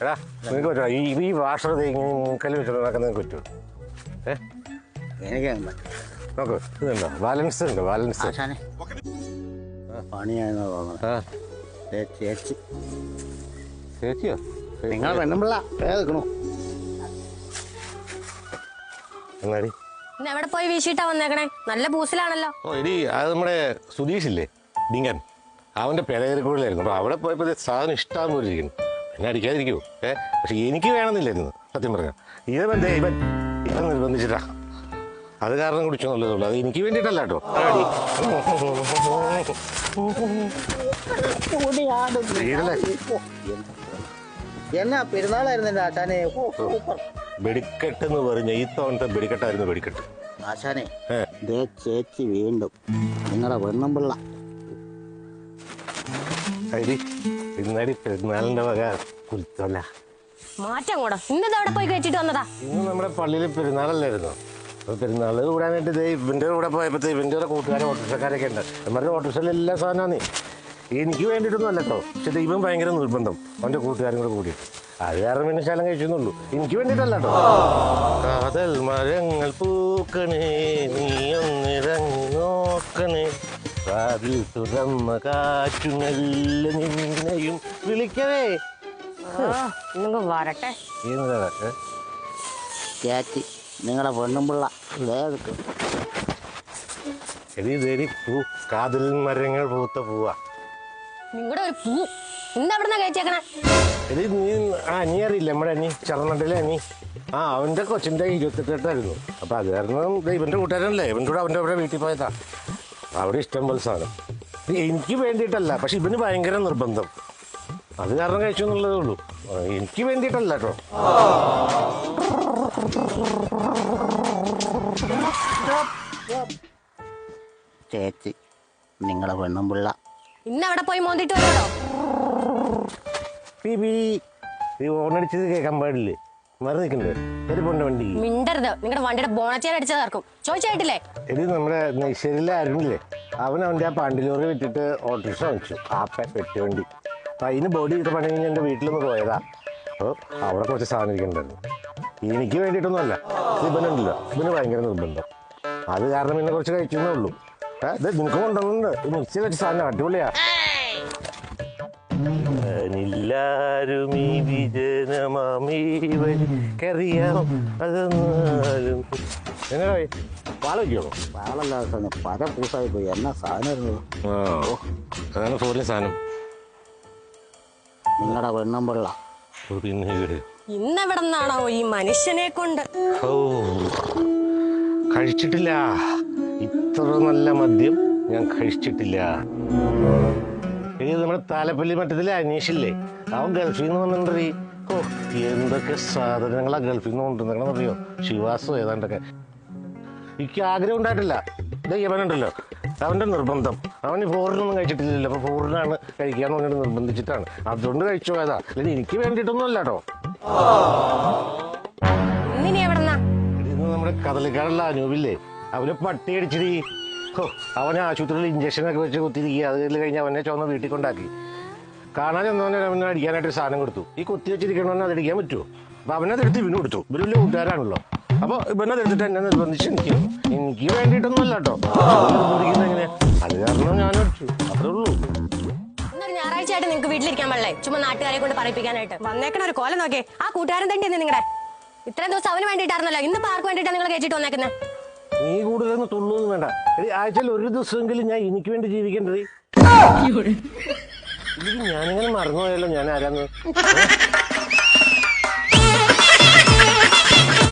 എടാ നിനക്ക് പറ്റുമോ ഈ ഈ വാഷർ ഇങ്ങനെ മൂക്കൽ വെച്ചിട്ട് നടക്കാൻ നിനക്ക് പറ്റുമോ ഏ എനിക്കങ്ങനെ പറ്റും നോക്ക് ഇതുണ്ടോ? ബാലൻസ് ഉണ്ട് ബാലൻസ്. ദേ ചേച്ചി. ചേച്ചിയോ? നിങ്ങൾ പെണ്ണുമ്പിള്ള വേദക്കണു എന്നാടി? ഇന്ന് എവിടെ പോയി വീശിട്ടാ വന്നേക്കണേ? നല്ല പൂസിലാണല്ലോ. ഓ എടി അത് നമ്മുടെ സുധീഷില്ലേ? ഡിങ്കൻ. അവന്റെ പെരകരക്കൂടിലായിരുന്നു അപ്പോൾ അവിടെ പോയപ്പോൾ സാധനം ഇഷ്ടം പോലെ ഇരിക്കുന്നു എന്നെ അടിക്കാതിരിക്കുമോ ഏ? പക്ഷെ എനിക്ക് വേണമെന്നില്ലായിരുന്നു. സത്യം പറഞ്ഞാൽ ഇവൻ ദേ ഇവൻ ഇവൻ നിർബന്ധിച്ചിട്ടാ. അത് കാരണം കുടിച്ചു നല്ലതുള്ളൂ. അത് എനിക്ക് വേണ്ടിയിട്ടല്ല കേട്ടോ. അടി. വീടല്ലേ? എന്നാ പെരുന്നാളായിരുന്നു ആശാനെ. വെടിക്കെട്ട് എന്ന് പറഞ്ഞ ഈ തവണത്തെ വെടിക്കെട്ടായിരുന്നു വെടിക്കെട്ട്. ആശാനെ ചേച്ചി വീണ്ടും. നിങ്ങളുടെ പെണ്ണുമ്പിള്ള അരി ഇന്നടി പെരുന്നാളിന്റെ വക കുരുത്തല്ല മാറ്റം കൂടെ. ഇന്നത് അവിടെ പോയി കഴിച്ചിട്ട് വന്നതാ? ഇന്ന് നമ്മുടെ പള്ളിയിൽ പെരുന്നാളല്ലായിരുന്നു. അപ്പോൾ പെരുന്നാൾ കൂടാനായിട്ട് ദേ ഇവന്റെ കൂടെ പോയപ്പോഴത്തെ ഇവന്റെ കൂടെ കൂട്ടുകാരെ ഓട്ടോറിക്ഷക്കാരൊക്കെ ഉണ്ട്. നമ്മുടെ ഓട്ടോറിക്ഷയിൽ എല്ലാ സാധനമാണ് എനിക്ക് വേണ്ടിയിട്ടൊന്നും അല്ല കേട്ടോ പക്ഷെ ദൈവം ഭയങ്കര നിർബന്ധം അവന്റെ കൂട്ടുകാരും കൂടെ കൂടി. അത് കാരണം പിന്നെ ശലം കഴിച്ചെന്നുള്ളൂ. എനിക്ക് വേണ്ടിയിട്ടല്ല കേട്ടോ കാതൽ മരങ്ങൾ പൂക്കണേ നീ ഒന്നിറങ്ങി നോക്കണേ. കാതിൽ തുറന്ന കാറ്റുമെല്ല നിന്നെയും വിളിക്കവേ. നിങ്ങൾ വരട്ടെ. നിങ്ങളുടെ പെണ്ണുമ്പിള്ള വേഗം പൂ. കാതിൽ മരങ്ങൾ പൂത്ത പൂവാ. നിങ്ങളുടെ ഒരു പൂ. കഴിച്ചേക്കണേ എടി നീ ആ നീ അറിയില്ല. നമ്മുടെ അനി ആ അവന്റെ കൊച്ചിന്റെ ഇരുപത്തെട്ടായിരുന്നു അപ്പം അത് കാരണം ദേ ഇവന്റെ കൂട്ടുകാരനല്ലേ? ഇവന്റെ കൂടെ അവന്റെ അവിടെ വീട്ടിൽ പോയതാ. അവിടെ ഇഷ്ടം പോലെ സാധനം. എനിക്ക് വേണ്ടിയിട്ടല്ല പക്ഷെ ഇവന് ഭയങ്കര നിർബന്ധം. അത് കാരണം കഴിച്ചു എന്നുള്ളതേ ഉള്ളൂ. എനിക്ക് വേണ്ടിയിട്ടല്ല കേട്ടോ. ചേച്ചി നിങ്ങളുടെ പെണ്ണുമ്പിള്ള. ഇന്ന് അവിടെ പോയി മോന്തിട്ട് വരണോ പി ബി ഈ ഓണടിച്ചത് കേൾക്കാൻ പാടില്ലേ? മറി നിൽക്കണ്ടേ ഒരു വണ്ടി. മിണ്ടരുത്. നിങ്ങളുടെ വണ്ടിയുടെ ബോണച്ചേർ അടിച്ചതാർക്കും ചോദിച്ചായിട്ടില്ലേ? എടി നമ്മുടെ നെയ്ശ്ശേരിയിലെ അരുണില്ലേ? അവൻ അവന്റെ ആ പാണ്ടിലോറി വിട്ടിട്ട് ഓട്ടോറിക്ഷ വെച്ചു ആപ്പ പെട്ടിവണ്ടി അപ്പം അതിന് ബോഡി ഇട്ട് പണി കഴിഞ്ഞ് എന്റെ വീട്ടിൽ നിന്ന് പോയതാ. അപ്പോൾ അവിടെ കുറച്ച് സാധനം ഇരിക്കണ്ടായിരുന്നു എനിക്ക് വേണ്ടിയിട്ടൊന്നുമല്ല. ഇവനുണ്ടല്ലോ ഇവന് ഭയങ്കര നിർബന്ധം. അത് കാരണം പിന്നെ കുറച്ച് കഴിച്ചേ ഉള്ളൂ. ഇത് നിനക്ക് കൊണ്ടുവന്നുണ്ട് മിക്സി വെച്ച സാധനം അടിപൊളിയാ. ഞാനില്ലാരും ഈ വിജനമാമീവരിക്കറിയാം അതെന്നാലും എങ്ങനെ പല പൂസായി പോയി. എന്നാ സാധനമായിരുന്നു? ആ അതാണ് ഫോറിലെ സാധനം. നിങ്ങളുടെ പെണ്ണുമ്പിള്ള ഓ, പിന്നെ ഇവിടെ. ഇന്ന് എവിടെ നിന്നാണോ ഈ മനുഷ്യനെ കൊണ്ട്? ഓ കഴിച്ചിട്ടില്ല. ഇത്ര നല്ല മദ്യം ഞാൻ കഴിച്ചിട്ടില്ല. ഇനി നമ്മുടെ താലപ്പള്ളി മറ്റത്തിലെ അനീഷില്ലേ? അവൻ ഗൾഫിൽ നിന്ന് വന്നിട്ടുണ്ടീ ഓ എന്തൊക്കെ സാധനങ്ങളാ ഗൾഫിൽ നിന്ന് കൊണ്ടുവന്നിരിക്കണം അറിയോ? ശിവാസോ ഏതാണ്ടൊക്കെ. എനിക്ക് ആഗ്രഹം ഉണ്ടായിട്ടില്ല. ഇത് ഇവനുണ്ടല്ലോ അവന്റെ നിർബന്ധം. അവൻ ഫോറിനൊന്നും കഴിച്ചിട്ടില്ലല്ലോ. അപ്പൊ ഫോറിനാണ് കഴിക്കാന്ന് പറഞ്ഞിട്ട് നിർബന്ധിച്ചിട്ടാണ്. അതുകൊണ്ട് കഴിച്ചു പോയതാ. അല്ലെങ്കിൽ എനിക്ക് വേണ്ടിയിട്ടൊന്നും അല്ല കേട്ടോ ഇന്നിനി എവിടെന്നാ ഇന്ന് നമ്മുടെ കദളിക്കാടുള്ള അനൂപില്ലേ? അവന് പട്ടി അവനെ ആശുപത്രിയിൽ ഇഞ്ചക്ഷനൊക്കെ വെച്ച് കുത്തിരിക്കുക അത് കഴിഞ്ഞ് അവനെ ചുവന്ന വീട്ടിൽ കൊണ്ടാക്കി. കാണാൻ ചെന്നവനെ അവനെ അടിക്കാനായിട്ട് സാധനം കൊടുത്തു. ഈ കുത്തി വെച്ചിരിക്കണമെന്ന് അത് അടിക്കാൻ പറ്റുമോ? അപ്പൊ അവനതെടുത്ത് ഇവന് കൊടുത്തു. ഇവർ വലിയ കൂട്ടുകാരാണല്ലോ. അപ്പൊ ഇവനതെടുത്തിട്ട് എന്നെ നിർബന്ധിച്ച് എനിക്ക് എനിക്ക് വേണ്ടിയിട്ടൊന്നും അല്ല കേട്ടോ. നിർബന്ധിക്കുന്നത് അത് കാരണം ഞാൻ അടിച്ചു. അത്രേ ഉള്ളൂ. ഞായറാഴ്ചയായിട്ട് ഞായറാഴ്ച നിങ്ങൾക്ക് വീട്ടിലിരിക്കാൻ പാടില്ലേ? ചുമ്മാ നാട്ടുകാരെ കൊണ്ട് പറയിപ്പിക്കാനായിട്ട്. വന്നേക്കണ ഒരു കോലം നോക്കേ ആ കൂട്ടുകാരൻ തന്നെ നിങ്ങളുടെ ഇത്രയും ദിവസം അവന് വേണ്ടിയിട്ടായിരുന്നല്ലോ. ഇന്ന് പാർക്ക് വേണ്ടിയിട്ടാണ് നിങ്ങൾ കേട്ടിട്ട് വന്നേക്കുന്നത് നീ കൂടുതലൊന്നും തുള്ളൂന്ന് വേണ്ട. എടി, ആഴ്ചയിൽ ഒരു ദിവസമെങ്കിലും ഞാൻ എനിക്ക് വേണ്ടി ജീവിക്കേണ്ടത്. ഞാനിങ്ങനെ മറന്നുപോയല്ലോ ഞാൻ ആരാന്ന്?